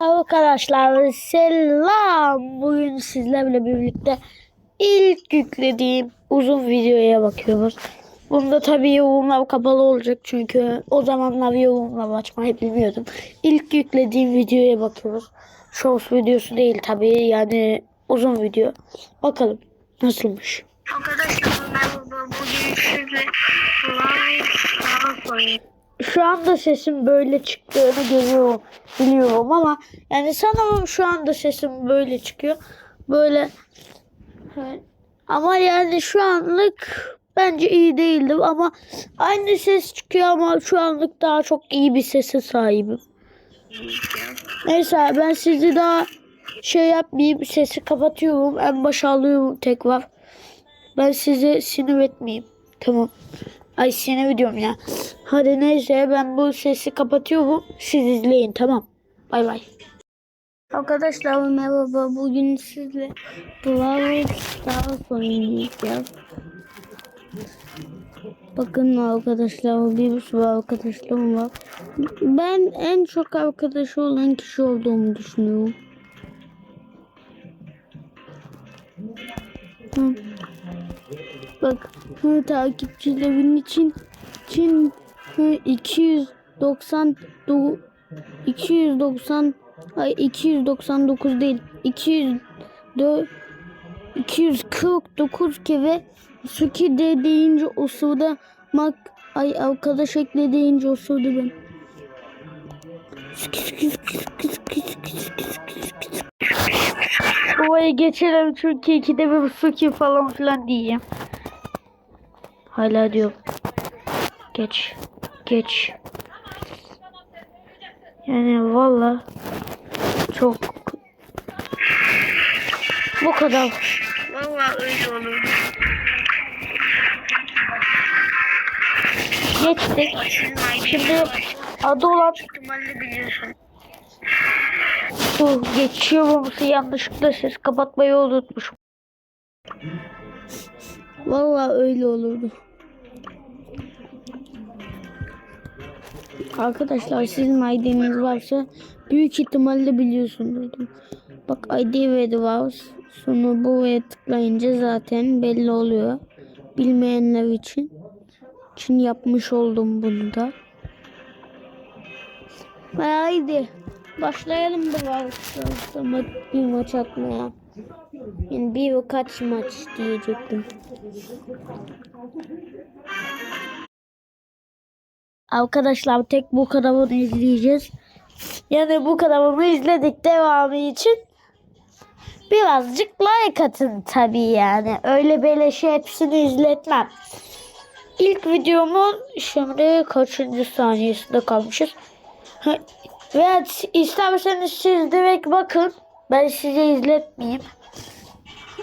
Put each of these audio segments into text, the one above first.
Arkadaşlar selam. Bugün sizlerle birlikte ilk yüklediğim uzun videoya bakıyoruz. Bunda tabii yorumlar kapalı olacak çünkü o zamanlar yorumlar açmayı bilmiyordum. İlk yüklediğim videoya bakıyoruz. Shorts videosu değil tabii yani uzun video. Bakalım nasılmış. Arkadaşlar merhaba bugün sizle. Şu anda sesim böyle çıktığını görüyorum, biliyorum ama yani sanırım şu anda sesim böyle çıkıyor. Böyle ama yani şu anlık bence iyi değildim ama aynı ses çıkıyor ama şu anlık daha çok iyi bir sese sahibim. Neyse ben sizi daha şey yapmayayım sesi kapatıyorum en başa alıyorum tekrar. Ben sizi sinir etmeyeyim. Tamam. Ay sinir ediyorum ya. Hadi neyse ben bu sesi kapatıyorum. Siz izleyin tamam. Bay bay. Arkadaşlar merhaba. Bugün sizle Brawl Stars oynayacağız. Bakın arkadaşlar bir sürü arkadaşlarım var. Ben en çok arkadaşı olan kişi olduğumu düşünüyorum. Hı. Bak hı, takipçilerin için için hı, 290 do, 290 ay 299 değil 204 249 kere Suki de deyince usulda mak ay arkadaş ekle deyince usuldu ben. Suki suki suki suki suki suki suki Buraya geçelim çünkü ikide bir suki falan filan diyeyim. Hala diyor. Geç. Geç. Yani valla çok bu kadar. Valla öyle olur. Geçtik. Şimdi adı olan biliyorsun. bu geçiyorum yanlışlıkla ses kapatmayı unutmuşum. Valla öyle olurdu. Arkadaşlar sizin ID'niz varsa büyük ihtimalle biliyorsunuzdur. Bak ID ve var. Sonra buraya tıklayınca zaten belli oluyor. Bilmeyenler için. için yapmış oldum bunu da. Haydi başlayalım da var. Bir maç atmaya. Yani bir kaç maç diyecektim. Arkadaşlar tek bu kadarını izleyeceğiz. Yani bu kadarını izledik devamı için. Birazcık like atın tabii yani. Öyle beleşe hepsini izletmem. İlk videomun şimdi kaçıncı saniyesinde kalmışız. Evet isterseniz siz direkt bakın. Ben size izletmeyeyim.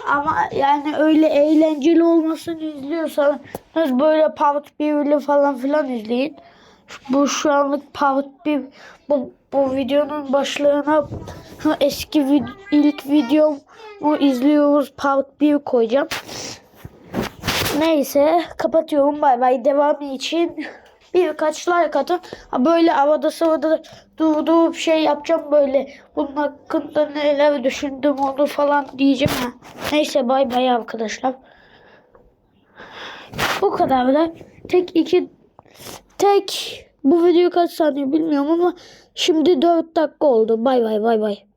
Ama yani öyle eğlenceli olmasını izliyorsanız böyle part 1'li falan filan izleyin. Bu şu anlık part 1 bu, bu videonun başlığına eski vid- ilk videomu izliyoruz part 1 koyacağım. Neyse kapatıyorum bay bay devamı için birkaç like atın. Böyle havada sırada durduğum şey yapacağım böyle. Bunun hakkında neler düşündüm onu falan diyeceğim ha. Neyse bay bay arkadaşlar. Bu kadar da tek iki tek bu video kaç saniye bilmiyorum ama şimdi 4 dakika oldu. Bay bay bay bay.